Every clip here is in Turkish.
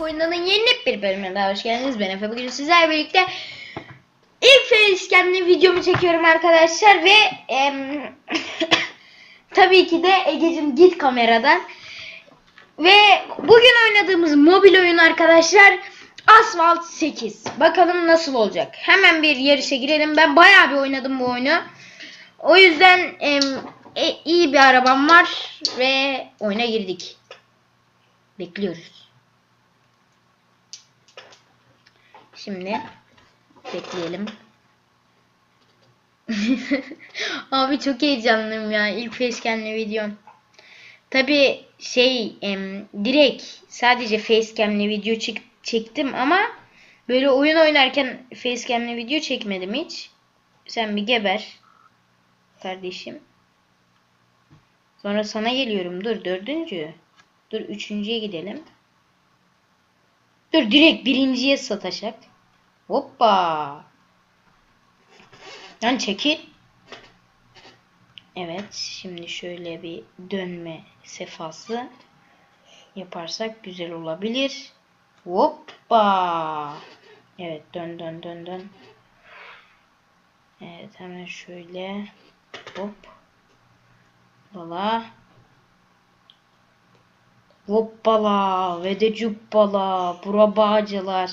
Oyundan'ın yeni bir bölümüne hoş geldiniz. Ben Efe bugün sizlerle birlikte ilk facecam'li videomu çekiyorum arkadaşlar ve em, tabii ki de Ege'cim git kameradan. Ve bugün oynadığımız mobil oyun arkadaşlar Asphalt 8. Bakalım nasıl olacak. Hemen bir yarışa girelim. Ben bayağı bir oynadım bu oyunu. O yüzden em, e- iyi bir arabam var ve oyuna girdik. Bekliyoruz. Şimdi bekleyelim. Abi çok heyecanlıyım ya. İlk facecam'li videom. Tabi şey em, direkt sadece facecam'li video çek- çektim ama böyle oyun oynarken facecam'li video çekmedim hiç. Sen bir geber kardeşim. Sonra sana geliyorum. Dur dördüncü. Dur üçüncüye gidelim. Dur direkt birinciye sataşak. Hoppa. Lan çekil. Evet şimdi şöyle bir dönme sefası yaparsak güzel olabilir. Hoppa. Evet dön dön dön dön. Evet hemen şöyle hop. Bala. Hoppala ve de cuppala. Bura bağcılar.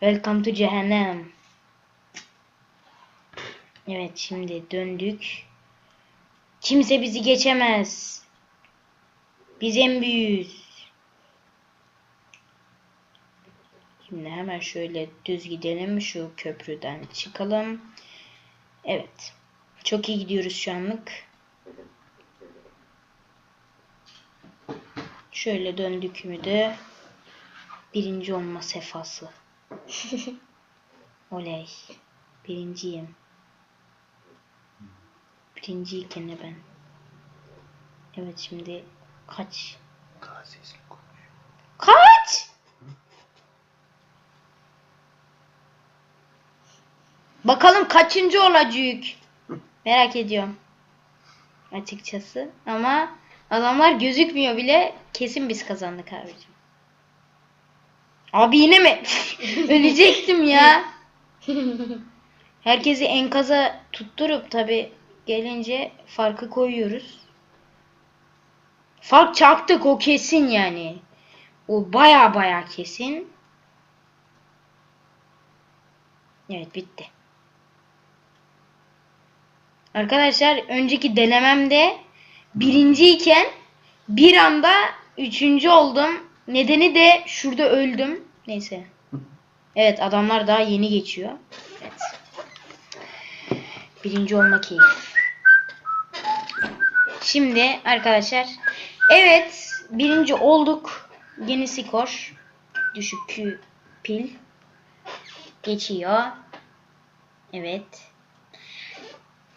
Welcome to cehennem. Evet şimdi döndük. Kimse bizi geçemez. Biz en büyüğüz. Şimdi hemen şöyle düz gidelim. Şu köprüden çıkalım. Evet. Çok iyi gidiyoruz şu anlık. Şöyle döndük mü de birinci olma sefası. Oley. Birinciyim. Birinciyken de ben. Evet şimdi kaç? Konuş. Kaç? Bakalım kaçıncı olacak? Merak ediyorum. Açıkçası. Ama adamlar gözükmüyor bile. Kesin biz kazandık abicim. Abi yine mi? Ölecektim ya. Herkesi enkaza tutturup tabi gelince farkı koyuyoruz. Fark çaktık o kesin yani. O baya baya kesin. Evet bitti. Arkadaşlar önceki denememde birinciyken bir anda üçüncü oldum. Nedeni de şurada öldüm. Neyse. Evet adamlar daha yeni geçiyor. Evet. Birinci olmak iyi. Şimdi arkadaşlar evet birinci olduk. Yeni skor. Düşük pil. Geçiyor. Evet.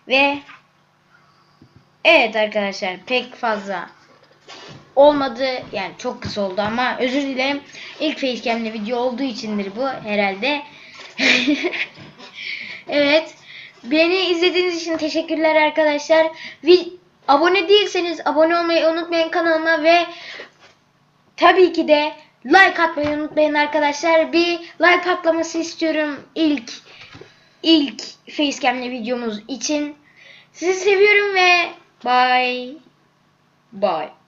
Ve evet arkadaşlar pek fazla olmadı. Yani çok kısa oldu ama özür dilerim. İlk facecam'li video olduğu içindir bu herhalde. evet. Beni izlediğiniz için teşekkürler arkadaşlar. Vi- abone değilseniz abone olmayı unutmayın kanalıma ve tabii ki de like atmayı unutmayın arkadaşlar. Bir like atlaması istiyorum ilk ilk facecam'li videomuz için. Sizi seviyorum ve bye bye.